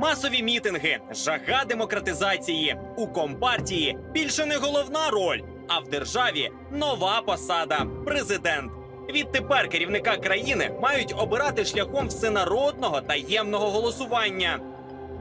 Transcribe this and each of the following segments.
Масові мітинги, жага демократизації у компартії більше не головна роль, а в державі нова посада президент. Відтепер керівника країни мають обирати шляхом всенародного таємного голосування.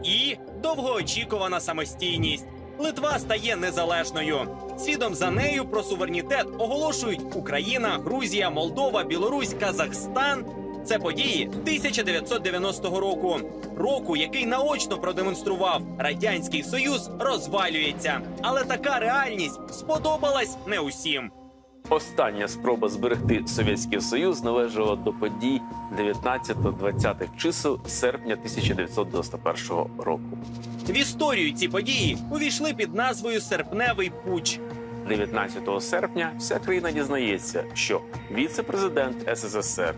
І довгоочікувана самостійність. Литва стає незалежною. Слідом за нею про суверенітет оголошують Україна, Грузія, Молдова, Білорусь, Казахстан. Це події 1990 року, року, який наочно продемонстрував радянський союз розвалюється. Але така реальність сподобалась не усім. Остання спроба зберегти Совєтський Союз належала до подій 19-20 чисел серпня 1991 року. В історію ці події увійшли під назвою Серпневий пуч. 19 серпня вся країна дізнається, що віце-президент СССР,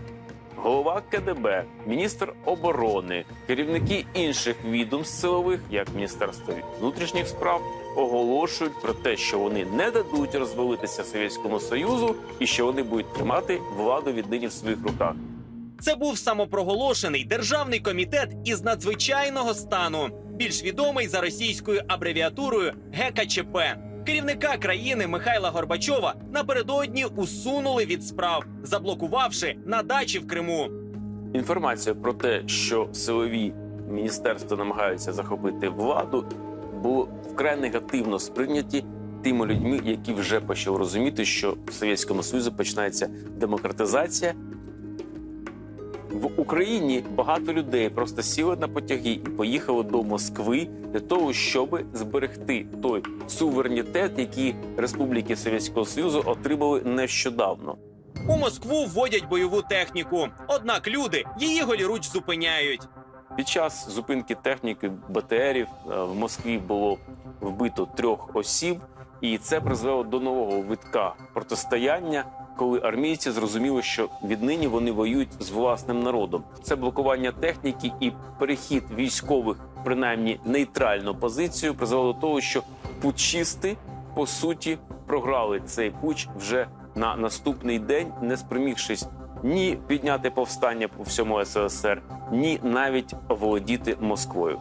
голова КДБ, міністр оборони, керівники інших відомств силових, як Міністерство внутрішніх справ, оголошують про те, що вони не дадуть розвалитися Совєтському Союзу і що вони будуть тримати владу віднині в своїх руках. Це був самопроголошений державний комітет із надзвичайного стану, більш відомий за російською абревіатурою ГКЧП. Керівника країни Михайла Горбачова напередодні усунули від справ, заблокувавши на дачі в Криму. Інформація про те, що силові міністерства намагаються захопити владу, було вкрай негативно сприйняті тими людьми, які вже почали розуміти, що в Совєтському Союзі починається демократизація. В Україні багато людей просто сіли на потяги і поїхали до Москви для того, щоб зберегти той суверенітет, який республіки Совєтського Союзу отримали нещодавно. У Москву вводять бойову техніку. Однак люди її голіруч зупиняють. Під час зупинки техніки БТРів е, в Москві було вбито трьох осіб, і це призвело до нового витка протистояння, коли армійці зрозуміли, що віднині вони воюють з власним народом. Це блокування техніки і перехід військових, принаймні нейтральну позицію, призвело до того, що путчисти по суті програли цей путч вже на наступний день, не спромігшись ні підняти повстання по всьому СРСР, ні навіть оволодіти Москвою.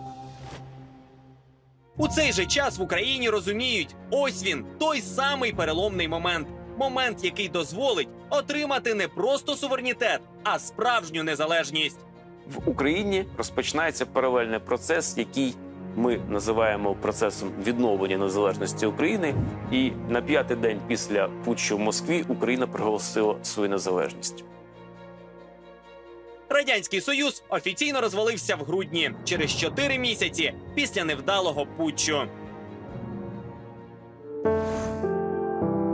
У цей же час в Україні розуміють, ось він той самий переломний момент. Момент, який дозволить отримати не просто суверенітет, а справжню незалежність. В Україні розпочинається паралельний процес, який ми називаємо процесом відновлення незалежності України. І на п'ятий день після путчу в Москві Україна проголосила свою незалежність. Радянський Союз офіційно розвалився в грудні через чотири місяці після невдалого путчу.